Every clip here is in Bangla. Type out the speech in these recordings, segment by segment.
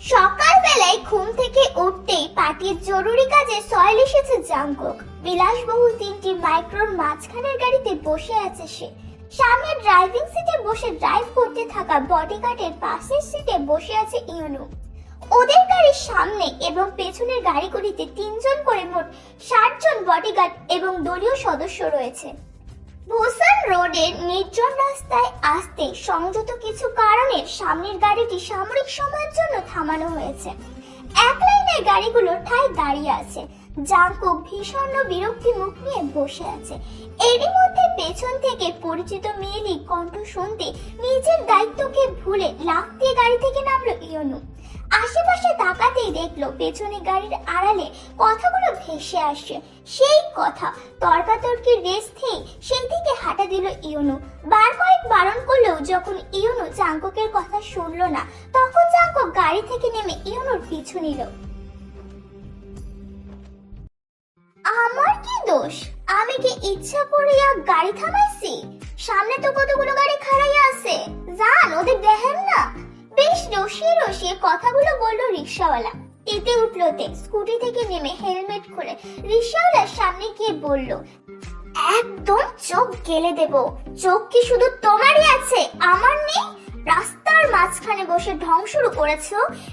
সকালবেলায় ঘুম থেকে উঠতেই পার্টির জরুরি কাজে সয়েল এসেছে জাংকক। বিলাসবহুল তিনটি মাইক্রোর মাঝখানের গাড়িতে বসে আছে সে। সামনে ড্রাইভিং সিটে বসে ড্রাইভ করতে থাকা বডিগার্ডের পাশের সিটে বসে আছে ইউনু। ওদের গাড়ির সামনে এবং পেছনের গাড়িগুলিতে তিনজন করে মোট ষাট জন বডিগার্ড এবং দলীয় সদস্য রয়েছে। ভুসান রোডের নির্জন রাস্তায় আসতে সংযত কিছু কারণে সামনের গাড়িটি সামরিক সময়ের জন্য থামানো হয়েছে। এক লাইনের গাড়িগুলো ঠায় দাঁড়িয়ে আছে। জাঙ্কু ভীষণ বিরক্তি মুখ নিয়ে বসে আছে। এরই মধ্যে পেছন থেকে পরিচিত মেয়েলি কণ্ঠ শুনতে নিজের দায়িত্বকে ভুলে লাফ দিয়ে গাড়ি থেকে নামলো ইয়নু। আশেপাশে তাকাতেই দেখল পেছনে গাড়ির আড়ালে কথাগুলো ভেসে আসছে। সেই কথা তর্কাতর্কির রেস থেই সেই দিকে হাঁটা দিল ইউনু। বার কয়েক বারণ করলেও যখন ইউনু চাঙ্ককের কথা শুনলো না, তখন চাঙ্কক গাড়ি থেকে নেমে ইউনুর পিছু নিল। আমার কি দোষ? আমি কি ইচ্ছা করিয়া গাড়ি থামাইছি? সামনে তো কতগুলো গাড়ি খাড়াইয়া আছে। জান, ওদের দেখেন না। বেশ রসিয়ে রসিয়ে কথাগুলো বলল রিক্সাওয়ালা। তেতে উঠল তে, স্কুটি থেকে নেমে হেলমেট খুলে রিক্সাওয়ালার সামনে গিয়ে বলল, একদম চোখ গেলে দেব। চোখ কি শুধু তোমারই আছে? আমার নেই? রাস্তার মাঝখানে বসে ঢং শুরু করেছ?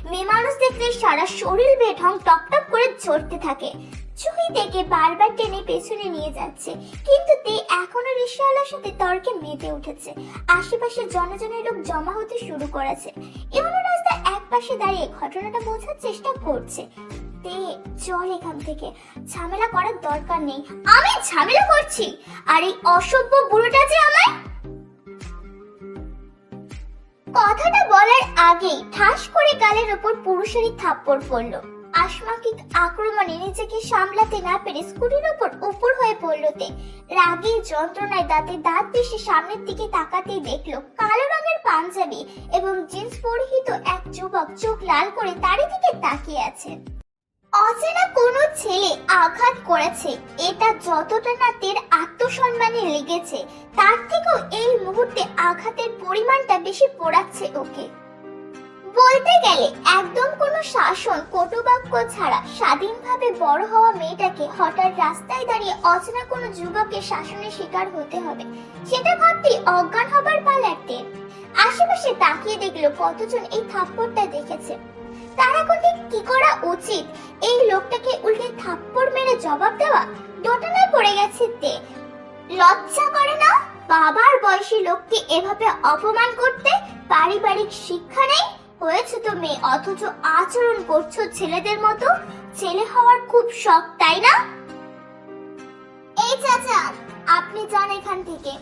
মেয়ে মানুষ দেখলে সারা শরীর বেয়ে ঢং টপ টপ করে ঝরতে থাকে। চুহি থেকে বারবার টেনে পেছনে নিয়ে যাচ্ছে। কিন্তু তে এখনও রিক্সাওয়ালার সাথে তর্কে মেতে উঠেছে। আশেপাশে জনজনের লোক জমা হতে শুরু করেছে। এমন রাস্তার এক পাশে দাঁড়িয়ে ঘটনাটা বোঝার চেষ্টা করছে। তে চল এখান থেকে। ঝামেলা করার দরকার নেই। আমি ঝামেলা করছি। আর এই অসভ্য বুড়োটা যে আমায় কথাটা বলার আগেই ঠাস করে গালের ওপর পুরুষেরই থাপ্পড় পড়ল। আশমাকিক আক্রমণে নিজেকে সামলাতে না পেরে স্কুটির ওপর উপর হয়ে পড়ল তে রাগে যন্ত্রণায় দাঁতে দাঁত পিষে সামনের দিকে তাকাতেই দেখল কালো রঙের পাঞ্জাবি এবং জিন্স পরিহিত এক যুবক চোখ লাল করে তারই দিকে তাকিয়ে আছে। অচেনা কোনো ছেলে আঘাত করেছে, এটা যতটা না তের আত্মসম্মানে লেগেছে, তার থেকেও এই মুহূর্তে আঘাতের পরিমাণটা বেশি পড়াচ্ছে ওকে। বলতে গেলে একদম কোনো শাসন, কটুবাক্য ছাড়া স্বাধীনভাবে বড় হওয়া মেয়েটাকে হঠাৎ রাস্তায় দাঁড়িয়ে অচেনা কোনো যুবকের শাসনের শিকার হতে হবে, সেটা ভাবতেই অজ্ঞান হবার পালার টের আশেপাশে তাকিয়ে দেখল কতজন এই থাপ্পড়টা দেখেছে। তার ঠিক কি করা উচিত? এই লোকটাকে উল্টে থাপ্পড় মেরে জবাব দেওয়া? দোটানায় পড়ে গেছে তে। লজ্জা করে না? বাবার বয়সী লোককে এভাবে অপমান করতে পারিবারিক শিক্ষা নেই? হয়েছে তো মেয়ে অথচ আচরণ করছ ছেলেদের মতো? ছেলে হওয়ার খুব শখ, তাই না? এই চাচা, আপনি যান এখান থেকে।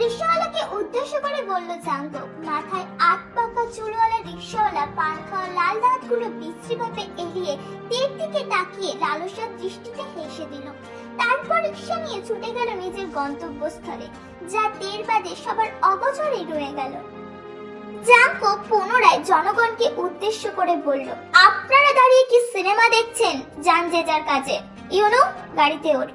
রিক্সাওয়ালাকে উদ্দেশ্য করে বলল জাঙ্গ মাথায় আট পাকা চুলওয়ালা রিক্সাওয়ালা পান খাওয়া লাল দাঁতগুলো বিশ্রীভাবে এড়িয়ে তীর দিকে তাকিয়ে লালসার দৃষ্টিতে হেসে দিল। তারপর রিক্সা নিয়ে ছুটে গেল নিজের গন্তব্যস্থলে, যা তীর বাদে সবার অগচরে রয়ে গেল। জাঙ্কো পুনরায় জনগণকে উদ্দেশ্য করে বলল, আপনারা দাঁড়িয়ে কি সিনেমা দেখছেন যান যে যার কাজে? ইউনো গাড়িতে ওর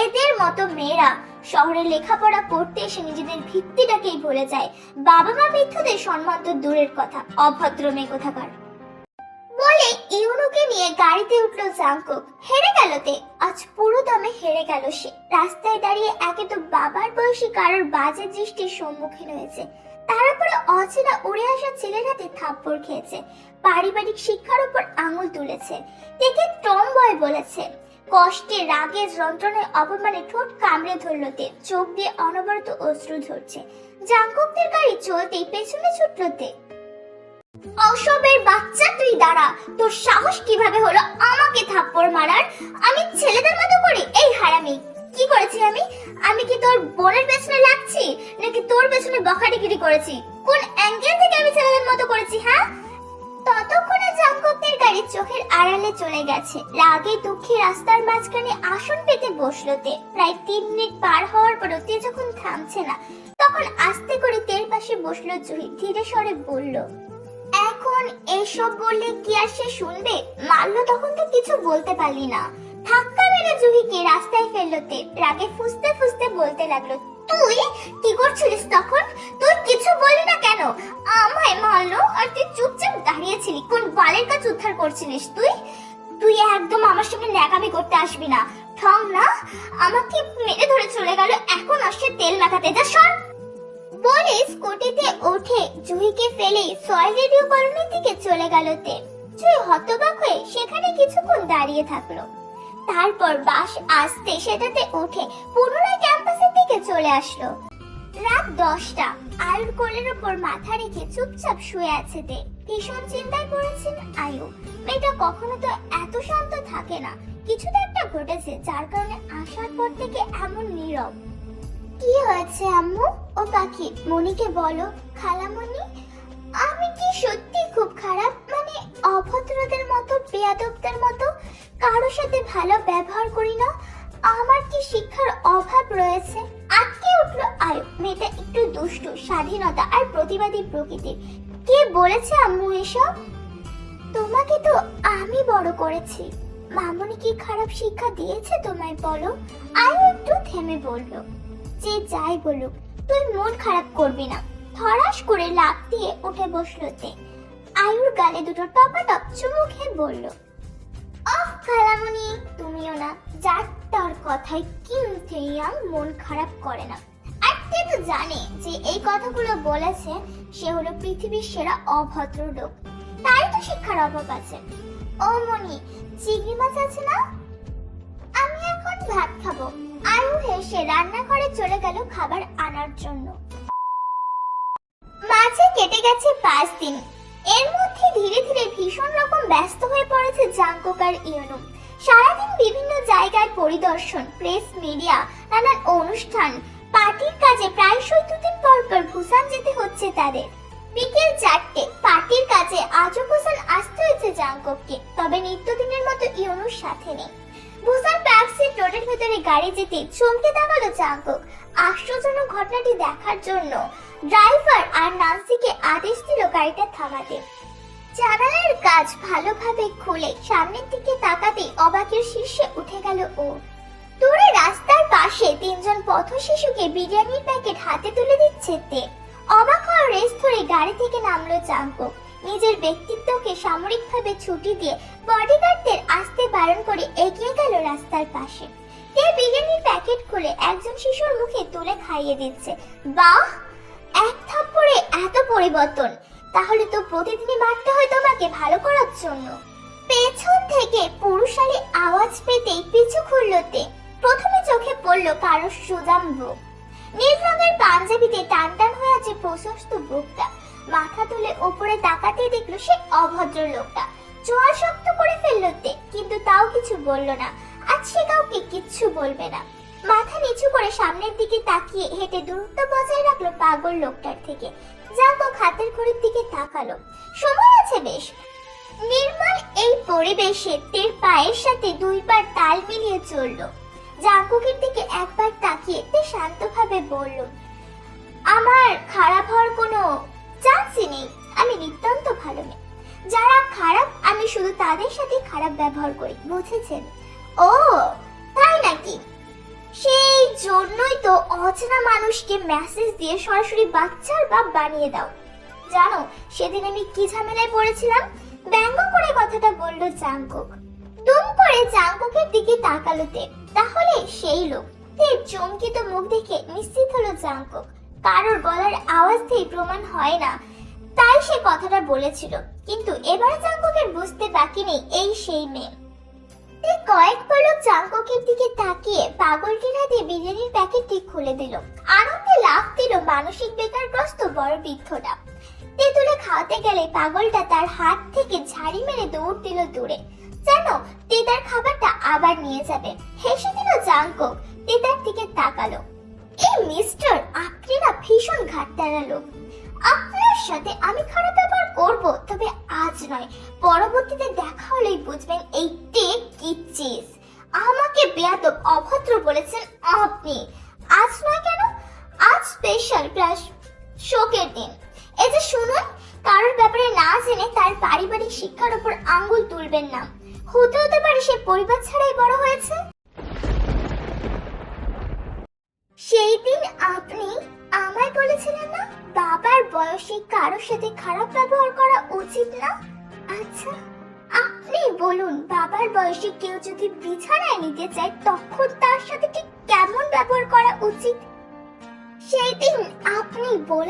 এদের মতো মেয়েরা শহরে লেখাপড়া করতে এসে নিজেদের ভিত্তিটাকেই ভুলে যায়। বাবা মা বৃদ্ধদের সম্মান তো দূরের কথা, অভদ্র মেয়ে কোথাকার। বলে ইউনুকে নিয়ে গাড়িতে উঠল জাঙ্কুক হেরে গেল তে, আজ পুরো দমে হেরে গেল সে। রাস্তায় দাঁড়িয়ে একে তো বাবার বয়সী কারোর বাজে দৃষ্টির সম্মুখীন হয়েছে। তার উপরে অচেনা উড়ে আসা ছেলের হাতে থাপ্পড় খেয়েছে। পারিবারিক শিক্ষার উপর আঙুল তুলেছে। তেকে টম বয় বলেছে, কষ্টে, রাগে, যন্ত্রণায় অপমানে ঠোঁট কামড়ে ধরল তে। চোখ দিয়ে অনবরত অশ্রু ঝরছে। জাঙ্কুকদের গাড়ি চলতেই পেছনে ছুটল তে। অসবের বাচ্চা তুই দাঁড়া, তোর সাহস কীভাবে হলো আমাকে থাপ্পড় মারার? আমি ছেলেদের মতো করি এই হারামি। কি করেছি আমি? আমি কি তোর বোনের পেছনে লাগছি? নাকি তোর পেছনে বখাটিগিরি করেছি? কোন অ্যাঙ্গেল থেকে আমি ছেলেদের মতো করেছি হ্যাঁ? ততক্ষণে জাঙ্কুকদের গাড়ি চোখের আড়ালে চলে গেছে। রাগে দুঃখে রাস্তার মাঝখানে আসন পেতে বসল তে। প্রায় তিন মিনিট পার হওয়ার পরও তে যখন থামছে না, তখন আস্তে করে তের পাশে বসল জুহি। ধীরে স্বরে বলল, এখন এসব বললে কি আর সে শুনবে? মারল তখন তো কিছু বলতে পারলি না। ধাক্কা মেরে জুহিকে রাস্তায় ফেলল তে রাগে ফুসতে ফুসতে বলতে লাগল, তুই কি করছিলিস তখন? তুই কিছু বললি না কেন? আমায় মারলো আর তুই চুপচাপ দাঁড়িয়েছিলি কোন বালের কাজ উদ্ধার করছিলিস তুই? তুই একদম আমার সামনে ন্যাকামি করতে আসবি না। ঠং না? আমাকে মেরে ধরে চলে গেল এখন আসছে তেল মাখাতে। যা, সর! বলে স্কুটিতে ওঠে জুহিকে ফেলে সয়েল রেডিও কলোনির দিকে চলে গেল তে জুহি হতবাক হয়ে সেখানে কিছুক্ষণ দাঁড়িয়ে থাকল। তারপর বাস আসতে সেটাতে উঠে পুনরায় ক্যাম্পাসের দিকে চলে আসলো। রাত দশটা আয়ুর কোলের ওপর মাথা রেখে চুপচাপ শুয়ে আছে তে ভীষণ চিন্তায় পড়েছেন আয়ু। মেয়েটা কখনো তো এত শান্ত থাকে না। কিছু একটা ঘটেছে যার কারণে আসার পর থেকে এমন নীরব। কি হয়েছে আম্মু? ও পাখি মনিকে বলো। খালামণি? আমি কি কারোর সাথে ভালো ব্যবহার করি না, আমার কি শিক্ষার অভাব রয়েছে? আটকে উঠল আয়ু। মেয়েটা একটু দুষ্টু, স্বাধীনতা আর প্রতিবাদী প্রকৃতির। কে বলেছে আম্মু এসব? তোমাকে তো আমি বড় করেছি। মামনি কি খারাপ শিক্ষা দিয়েছে তোমায় বলো? আয়ু একটু থেমে বলল, যে যাই বলুক, তুই মন খারাপ করবি না। ধরাস করে লাফ দিয়ে উঠে বসল তে। আয়ুর গালে দুটো টপা টপ চুমু খেয়ে বলল অফ খালামণি তুমিও না। যার তার কথায় মন খারাপ করে না। আর তো জানে যে এই কথাগুলো বলেছে, সে হলো পৃথিবীর সেরা অভদ্র লোক। তাই তো শিক্ষার অভাব আছে। ও মনি চিংড়ি মাছ আছে না? আমি এখন ভাত খাব। আয়ু হেসে রান্নাঘরে চলে গেল খাবার আনার জন্য। মাঝে কেটে গেছে পাঁচ দিন। এর মধ্যে ধীরে ধীরে ভীষণ রকম ব্যস্ত হয়ে পড়েছে জাঙ্কক আর ইয়নো সারাদিন বিভিন্ন জায়গায় পরিদর্শন, প্রেস, মিডিয়া, নানান অনুষ্ঠান, পার্টির কাজে প্রায়শই দুদিন পর পর ভুসান যেতে হচ্ছে তাদের। বিকেল চারটে, পার্টির কাজে আজও ভুসান আসতে হয়েছে জাঙ্কককে, তবে নিত্যদিনের মতো ইয়নুর সাথে নেই। ভুসান প্যাক্সির রোডের ভেতরে গাড়ি যেতে চমকে দাঁড়াল জাঙ্কক। আশ্চর্যজনক ঘটনাটি দেখার জন্য ড্রাইভার আর নান্সিকে আদেশ দিল গাড়িটা থামাতে। জানালার কাজ ভালোভাবে খুলে সামনের দিকে তাকাতে অবাকের শীর্ষে উঠে গেল ও। দূরে রাস্তার পাশে তিনজন পথ শিশুকে বিরিয়ানির প্যাকেট হাতে তুলে দিচ্ছে তে। অবাক হওয়ার রেস ধরে গাড়ি থেকে নামলো চাঙ্কক নিজের ব্যক্তিত্বকে সামরিকভাবে ছুটি দিয়ে বডিগার্ডদের আসতে বারণ করে এগিয়ে গেল রাস্তার পাশে। তে বিরিয়ানির প্যাকেট খুলে একজন শিশুর মুখে তুলে খাইয়ে দিচ্ছে। বাহ! এক থাপ্পড়ে এত পরিবর্তন। তাহলে তো প্রতিদিনই মারতে হয় তোমাকে ভালো করার জন্য। পেছন থেকে পুরুষালী আওয়াজ পেতেই পিছু খুললতে প্রথমে চোখে পড়ল কারও সুদাম বুক। নীল রঙের পাঞ্জাবিতে টান টান হয়ে আছে প্রশস্ত বুকটা। মাথা তুলে উপরে তাকাতে দেখল সে অভদ্র লোকটা। চোয়াল শক্ত করে ফেলল তে, কিন্তু তাও কিছু বলল না। আজ সে কাউকে কিচ্ছু বলবে না। মাথা নিচু করে সামনের দিকে তাকিয়ে হেঁটে দূরত্ব বজায় রাখল পাগল লোকটার থেকে। জাগো খাতের ঘড়ির দিকে তাকালো। সময় আছে বেশ। নির্মল এই পরিবেশে তের পায়ের সাথে দুইবার তাল মিলিয়ে চলল। জাঙ্কুকের দিকে একবার তাকিয়ে তে শান্তভাবে বলল, আমার খারাপ হওয়ার কোনো চান্সই নেই। আমি নিতান্ত ভালো মেয়ে। যারা খারাপ, আমি শুধু তাদের সাথে খারাপ ব্যবহার করি, বুঝেছেন? ও, তাই নাকি? সেই জন্যই তো অচেনা মানুষকে মেসেজ দিয়ে সরাসরি বাচ্চার বাপ বানিয়ে দাও। জানো, সেদিন আমি কি ঝামেলায় পড়েছিলাম? ব্যঙ্গ করে কথাটা বলল জাঙ্কুক। দুম করে জাঙ্কুকের দিকে তাকালো তে। তাহলে সেই লোক। চমকিত মুখ দেখে নিশ্চিত হলো জাঙ্কুক। কারোর গলার আওয়াজ থেকে প্রমাণ হয় না। তাই সে কথাটা বলেছিল। কিন্তু এবার জাঙ্কুকের বুঝতে বাকি নেই এই সেই মেয়ে। কয়েক পলক জাঙ্কুকের দিকে তাকিয়ে পাগলটির হাতে বিরিয়ানির প্যাকেটটি খুলে দিল। আনন্দে লাফ দিল মানসিক বেকারগ্রস্ত বড় বৃদ্ধটা। তেঁতুলে খাওয়াতে গেলে পাগলটা তার হাত থেকে ঝাড়ি মেরে দৌড় দিল দূরে। যেন তেতার খাবারটা আবার নিয়ে যাবে। হেসে দিল জাঙ্কক তেতার দিকে তাকালো। এই মিস্টার আপনি না ভীষণ ঘাটতারা লোক। আপনার সাথে আমি খারাপ ব্যবহার করব, তবে আজ নয়। পরবর্তীতে দেখা হলেই বুঝবেন এই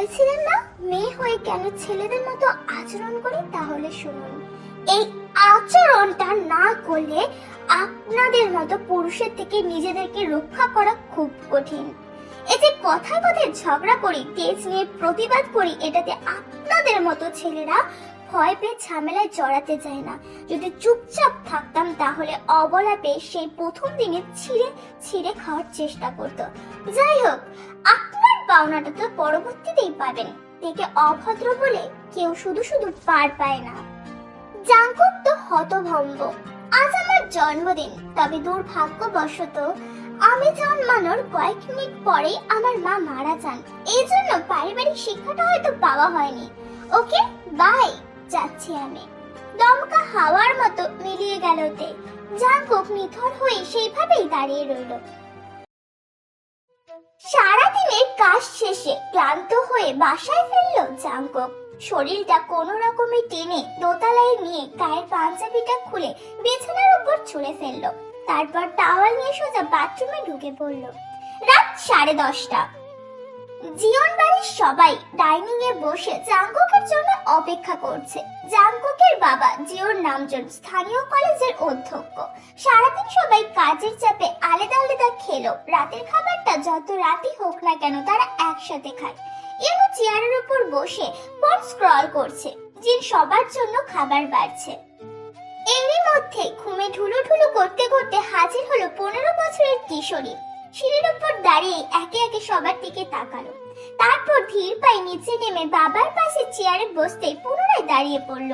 বলেছিলেন না? মেয়ে হয়ে কেন ছেলেদের মতো আচরণ করি? তাহলে শুনুন। এই আচরণটা না করলে আপনাদের মতো পুরুষের থেকে নিজেদেরকে রক্ষা করা খুব কঠিন। ঝগড়া করি, তেজ নিয়ে প্রতিবাদ করি, এটাতে আপনাদের মতো ছেলেরা ভয় পেয়ে ঝামেলায় জড়াতে যায় না। যদি চুপচাপ থাকতাম, তাহলে অবলা সেই প্রথম দিনে ছিঁড়ে ছিঁড়ে খাওয়ার চেষ্টা করতো। যাই হোক, আপনার পাওনাটা তো পরবর্তীতেই পাবেন। দেখে অভদ্র বলে কেউ শুধু শুধু পার পায় না। জাঙ্কুক তো হতভম্ব। আজ আমার জন্মদিন, তবে দুর্ভাগ্যবশত আমি জন্মানোর কয়েক মিনিট পরেই আমার মা মারা যান। এই জন্য পারিবারিক শিক্ষাটা হয়তো পাওয়া হয়নি। ওকে বাই যাচ্ছি আমি। দমকা হাওয়ার মতো মিলিয়ে গেল তে জাঙ্কুক নিথর হয়ে সেইভাবেই দাঁড়িয়ে রইল। সারাদিনের কাজ শেষে ক্লান্ত হয়ে বাসায় ফিরল জাঙ্কুক। শরীরটা কোনো রকমে টেনে দোতলায় নিয়ে গায়ের পাঞ্জাবিটা খুলে বিছানার উপর ছুঁড়ে ফেলল। তারপর টাওয়াল নিয়ে সোজা বাথরুমে ঢুকে পড়ল। রাত সাড়ে দশটা। জিয়ন বাড়ির সবাই ডাইনিং এ বসে জাঙ্কুকের জন্য অপেক্ষা করছে। জাঙ্কুকের বাবা জিওর নামজন স্থানীয় কলেজের অধ্যক্ষ। সারাদিন সবাই কাজের চাপে আলাদা আলাদা খেলো। রাতের খাবারটা যত রাতই হোক না কেন তারা একসাথে খায়। ইউনো চেয়ারের উপর বসে ফোন স্ক্রল করছে। জিন সবার জন্য খাবার বাড়ছে। এরই মধ্যে ঘুমে ঢুলু ঢুলু করতে করতে হাজির হলো পনেরো বছরের কিশোরী। সিঁড়ির উপর দাঁড়িয়ে একে একে সবার দিকে তাকালো। তারপর ধীর পায়ে নিচে নেমে বাবার পাশে চেয়ারে বসতে পুনরায় দাঁড়িয়ে পড়ল।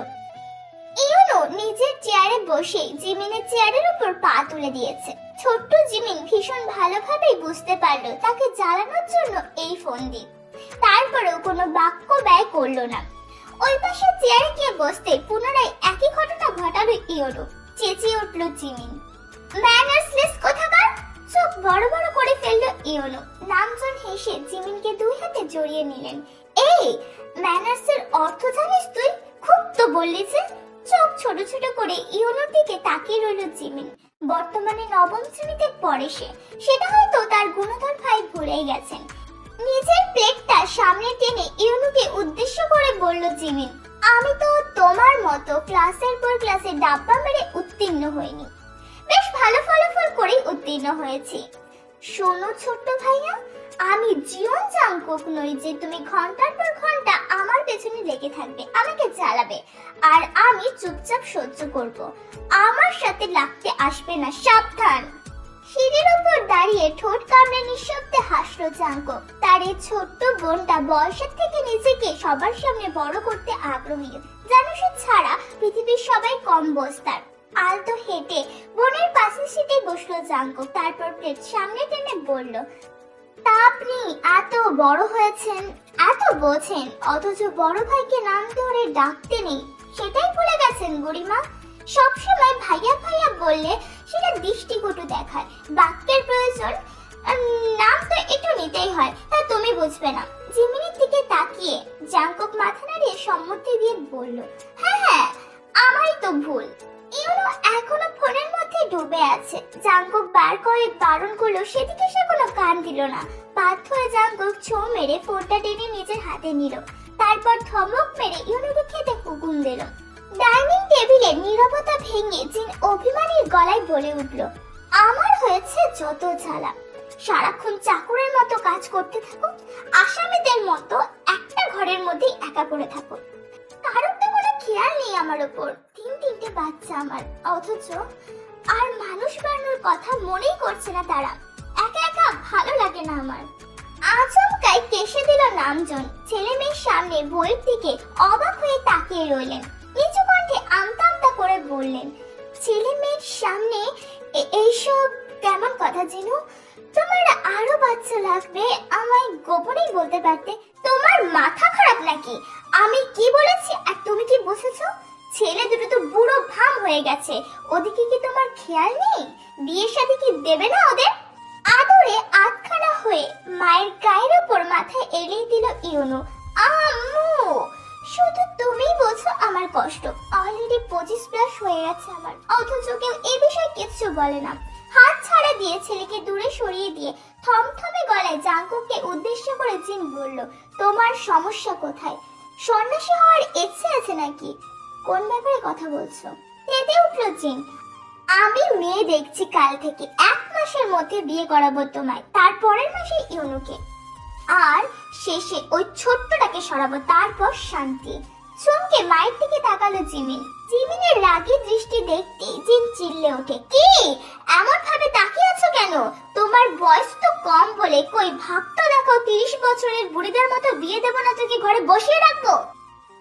ইউনো নিজের চেয়ারে বসে জিমিনের চেয়ারের উপর পা তুলে দিয়েছে। ছোট্ট জিমিন ভীষণ ভালোভাবেই বুঝতে পারল তাকে জ্বালানোর জন্য এই ফোন দিন তারপরেও কোনো বাক্য ব্যয় করল না। ওই পাশে চেয়ারে গিয়ে বসতে পুনরায় একই ঘটনা ঘটালো ইয়োরো চেঁচিয়ে উঠল জিমিন। ম্যানার্সলেস কোথাকার চোখ বড় বড় করে ফেলল ইয়োনো। নামজন হেসে জিমিনকে দুই হাতে জড়িয়ে নিলেন। এই, ম্যানার্সের অর্থ জানিস তুই? খুব তো বললি যে, চোখ ছোট ছোট করে ইয়োনোর দিকে তাকিয়ে রইল জিমিন। বর্তমানে নবম শ্রেণীতে পড়ে সে। সেটা হয়তো তার গুণধর ভাই ভুলেই গেছেন। নিজের প্লেটটা সামনে টেনে ইউনুকে উদ্দেশ্য করে বলল জিমিন, আমি তো তোমার মতো ক্লাসের পর ক্লাসে ডাব্বা মেরে উত্তীর্ণ হইনি। বেশ ভালো ফলাফল করেই উত্তীর্ণ হয়েছি। শোনো ছোট্ট ভাইয়া, আমি জীবন জাঙ্কুক নই যে তুমি ঘণ্টার পর ঘণ্টা আমার পেছনে লেগে থাকবে, আমাকে জ্বালাবে। আর আমি চুপচাপ সহ্য করব। আমার সাথে লাগতে আসবে না, সাবধান। সিঁড়ির উপর দাঁড়িয়ে ঠোঁট কামড়ে নিঃশব্দে হাসলো জাঙ্কুক তার এই ছোট্ট বোনটা বয়সের থেকে নিজেকে সবার সামনে বড় করতে আগ্রহী। যেন সে ছাড়া পৃথিবীর সবাই কম বস্তার। আলতো হেঁটে বোনের পাশের সিটে বসল জাঙ্কুক তারপর প্লেট সামনে টেনে বলল তা আপনি এত বড় হয়েছেন, এত বোঝেন, অথচ বড় ভাইকে নাম ধরে ডাকতে নেই। সেটাই ভুলে গেছেন বুড়িমা। সবসময় ভাইয়া ভাইয়া বললে সেটা দৃষ্টিকটু দেখায়। বাক্যের প্রয়োজন নাম তো একটু নিতেই হয়, তা তুমি বুঝবে না। জিমিনির দিকে তাকিয়ে জাঙ্কক মাথা নাড়িয়ে সম্মতি দিয়ে বলল হ্যাঁ হ্যাঁ আমারই তো ভুল। ইউনো এখনও ফোনের মধ্যে ডুবে আছে। বার বারণ করল সেদিকে সে কোনো কান দিল না। বাধ্য হয়ে ছো মেরে ফোনটা টেনে নিজের হাতে নিল। তারপর ধমক মেরে ইউনোকে খেতে হুকুম দিল। ডাইনিং টেবিলে নীরবতা ভেঙে জিন অভিমানীর গলায় বলে উঠল, আমার হয়েছে যত জ্বালা। সারাক্ষণ চাকরের মতো কাজ করতে থাকো আসামিদের মতো একটা ঘরের মধ্যেই একা পড়ে থাকো খেয়াল নেই আমার উপর। তিন তিনটে বাচ্চা আমার। অথচ আর মানুষ বানানোর কথা মনেই করছে না তারা। একা একা ভালো লাগে না আমার। আচমকাই কেসে দিল নামজন। ছেলে মেয়ের সামনে বইয়ের দিকে অবাক হয়ে তাকিয়ে রইলেন। নিচু কণ্ঠে আমতা আমতা করে বললেন, ছেলে মেয়ের সামনে এইসব কেমন কথা যেন তোমার আরও বাচ্চা লাগবে। আমায় গোপনেই বলতে পারতে। তোমার মাথা খারাপ নাকি? আমি কি বলেছি কি বুঝেছ? ছেলে দুটো তো বুড়ো ভাম হয়ে গেছে। ওদিকে কি তোমার খেয়াল নেই? বিয়ের সাথে কি দেবে না ওদের? আদরে আটখানা হয়ে মায়ের গায়ের ওপর মাথায় এলিয়ে দিল ইউনু। আম্মু, শুধু তুমিই বোঝো আমার কষ্ট। অলরেডি পঁচিশ প্লাস হয়ে গেছে আমার। অথচ কেউ এ বিষয়ে কিচ্ছু বলে না। হাত ছাড়া দিয়ে ছেলেকে দূরে সরিয়ে দিয়ে থমথমে গলায় জাঙ্কুককে উদ্দেশ্য করে জিন বলল, তোমার সমস্যা কোথায়? সন্ন্যাসী হওয়ার ইচ্ছে আছে নাকি? কোন ব্যাপারে কথা বলছো? তেতে উঠল জিন। আমি মেয়ে দেখছি কাল থেকে। এক মাসের মধ্যে বিয়ে করাবো তোমায়। তারপরের মাসে ইউনুকে। আর শেষে ওই ছোট্টটাকে সরাবো। তারপর শান্তি। চমকে মায়ের দিকে তাকালো জিমিন। জিমিনের রাগি দৃষ্টি দেখতে জিন চিল্লে ওঠে। কি? এমন ভাবে তাকিয়ে আছো কেন? তোমার বয়স তো কম বলে। কই, ভাবতো দেখো তিরিশ বছরের বুড়িদের মতো বিয়ে দেবো না তোকে ঘরে বসিয়ে রাখব?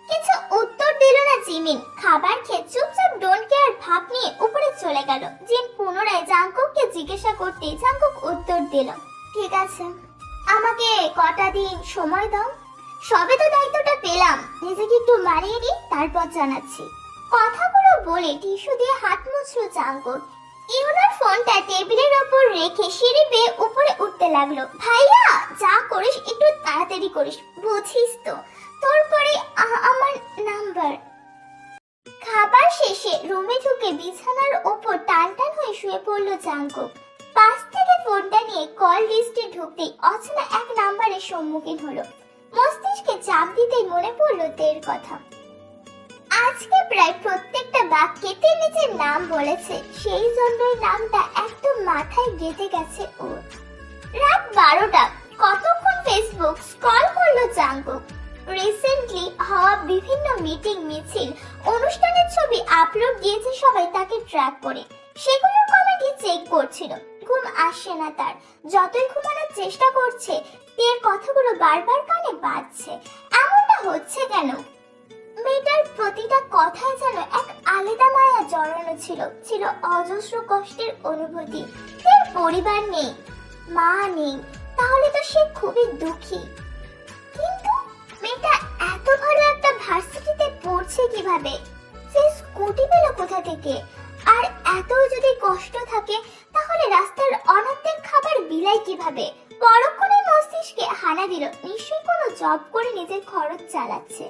কিছু উত্তর দিল না জিমিন। খাবার খেয়ে চুপচাপ ডোন্ট কেয়ার ভাব নিয়ে উপরে চলে গেল। জিন পুনরায় জাঙ্কুককে জিজ্ঞাসা করতে জাঙ্কুক উত্তর দিল, ঠিক আছে, আমাকে কটা দিন সময় দাও। সবে তো দায়িত্বটা পেলাম। নিজেকে একটু মানিয়ে নিই, তারপর জানাচ্ছি। কথাগুলো বলে টিস্যু দিয়ে হাত মুছলো জাঙ্কুক ইউনার ফোনটা টেবিলের ওপর রেখে সিঁড়ি বেয়ে উপরে উঠতে লাগল। ভাইয়া, যা করিস একটু তাড়াতাড়ি করিস, বুঝিস তো। তোর পরে আমার নাম্বার। খাবার শেষে রুমে ঢুকে বিছানার ওপর টান টান হয়ে শুয়ে পড়ল জাঙ্কুক পাশ থেকে ফোনটা নিয়ে কল লিস্টে ঢুকতেই অচেনা এক নাম্বারের সম্মুখীন হলো মস্তিষ্কে চাপ দিতেই মনে পড়ল তের কথা। আজকে প্রায় প্রত্যেকটা বাক্যে তে নিজের নাম বলেছে, সেই জন্যই নামটা একদম মাথায় গেঁথে গেছে ওর। রাত বারোটা, কতক্ষণ ফেসবুক স্ক্রল করল জাঙ্কুক রিসেন্টলি হওয়া বিভিন্ন মিটিং মিছিল, অনুষ্ঠানের ছবি আপলোড দিয়েছে সবাই তাকে ট্র্যাক করে। সেগুলোর কমেন্টে চেক করছিল। ঘুম আসছে না তার। যতই ঘুমানোর চেষ্টা করছে তের কথাগুলো বারবার কানে বাজছে। এমনটা হচ্ছে কেন? মেয়েটার প্রতিটা কথায় যেন এক আলাদা মায়া জড়ানো ছিল ছিল অজস্র কষ্টের অনুভূতি। তের পরিবার নেই, মা নেই, তাহলে তো সে খুবই দুঃখী। কিন্তু মেয়েটা এত ভালো একটা ভার্সিটিতে পড়ছে কীভাবে? সে স্কুটি পেল কোথা থেকে? আর এত যদি কষ্ট থাকে রাস্তার অনাথের খাবার বিলায় কীভাবে? পরক্ষণে মস্তিষ্কে হানা দিল, নিশ্চয়ই কোনো জব করে নিজের খরচ চালাচ্ছে।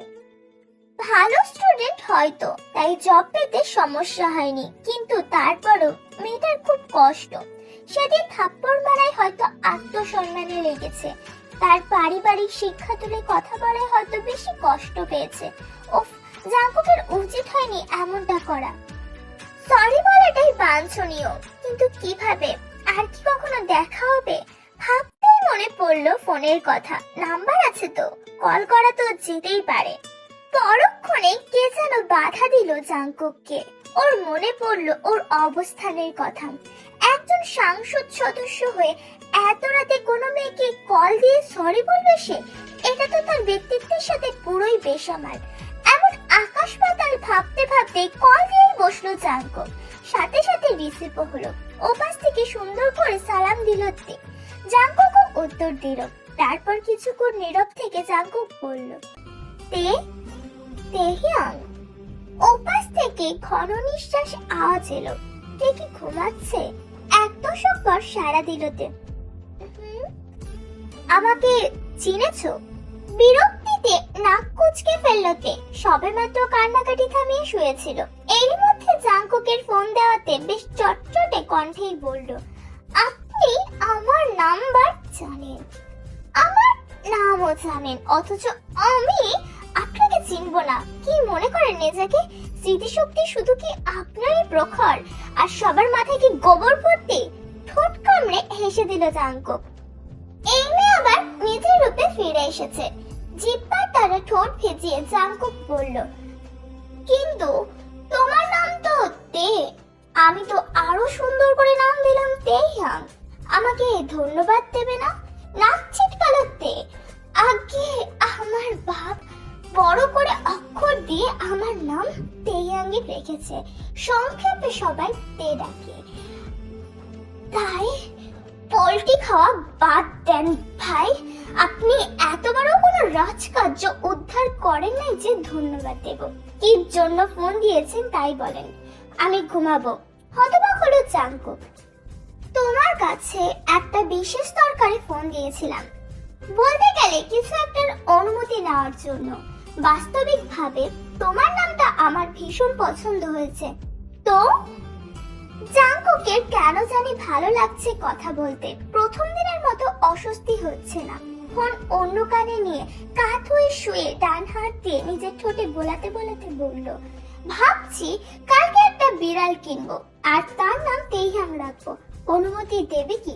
ভালো স্টুডেন্ট হয়তো, তাই জব পেতে সমস্যা হয়নি, কিন্তু তারপরও মেয়েটার খুব কষ্ট। সেদিন থাপ্পড় মারায় হয়তো আত্মসম্মানে লেগেছে। তার পারিবারিক শিক্ষা তুলে কথা বলায় হয়তো বেশি কষ্ট পেয়েছে। ও জাঙ্কুকের উচিত হয়নি এমনটা করা। সরি বলাটাই বাঞ্ছনীয়। কিন্তু কীভাবে? আর কি কখনো দেখা হবে? ভাবতেই মনে পড়ল ফোনের কথা। নাম্বার আছে তো। কল করা তো যেতেই পারে। পরক্ষণে কে যেন বাধা দিল জাঙ্কুককে ওর মনে পড়ল ওর অবস্থানের কথা। একজন সাংসদ সদস্য হয়ে এত রাতে কোনো মেয়েকে কল দিয়ে সরি বলবে সে? এটা তো তার ব্যক্তিত্বের সাথে পুরোই বেসামাল। এমন আকাশ পাতাল ভাবতে ভাবতে কল দিয়ে বসল জাঙ্কুক সাথে সাথে রিসিভও হলো। ওপাশ থেকে সুন্দর করে সালাম দিল তে। জাঙ্কুকও উত্তর দিল। তারপর কিছুক্ষণ নীরব থেকে জাঙ্কুক বলল, তে তেহিয়াং ওপাশ থেকে ঘন নিঃশ্বাস আওয়াজ এলো। তে কি ঘুমাচ্ছে? এক দশক পর সারা দিল তে। আমাকে চিনেছো? বিরক্তিতে নাক কুচকে ফেলল তে সবে মাত্র কান্নাকাটি থামিয়ে শুয়েছিল। এর মধ্যে জাঙ্কুকের ফোন দেওয়াতে বেশ চটচটে কণ্ঠেই বলল, আপনি আমার নাম্বার জানেন। আমার নামও জানেন, অথচ আমি আপনাকে চিনব না। কি মনে করেন নিজেকে? স্মৃতিশক্তি শুধু কি আপনারই প্রখর? আর সবার মাথায় কি গোবর ভর্তি? ঠোঁট কামড়ে হেসে দিল জাঙ্কুক এই মেয়ে আবার নিজের রূপে ফিরে এসেছে। জিব্বার তারা ঠোঁট ভেজিয়ে জাঙ্কুক বলল, কিন্তু তোমার নাম তো তে। আমি তো আরও সুন্দর করে নাম দিলাম তেহিয়াং আমাকে ধন্যবাদ দেবে না? নাক ছিটকালো তে। আগে আমার বাপ বড় করে অক্ষর দিয়ে আমার নাম তেয়াঙ্গে রেখেছে। সংক্ষেপে সবাই তে ডাকে। তাই পোলট্রি খাওয়া বাদ দেন ভাই। আপনি এত বড় কোনো রাজকার্য উদ্ধার করেন নাই যে ধন্যবাদ দেব। কি জন্য ফোন দিয়েছেন তাই বলেন। আমি ঘুমাবো, হতবাক হলো চাঙ্কু। তোমার কাছে একটা বিশেষ দরকারে ফোন দিয়েছিলাম। বলতে গেলে কিছু একটার অনুমতি নেওয়ার জন্য। বাস্তবিকভাবে তোমার নামটা আমার ভীষণ পছন্দ হয়েছে। তো জাঙ্কুকের কেন জানি ভালো লাগছে কথা বলতে। প্রথম দিনের মতো অস্বস্তি হচ্ছে না। ফোন অন্য কানে নিয়ে কাত হয়ে শুয়ে ডান হাত দিয়ে নিজের ঠোঁটে বোলাতে বোলাতে বলল, ভাবছি কালকে একটা বিড়াল কিনবো, আর তার নাম তেইহাম রাখব। অনুমতি দেবে কি?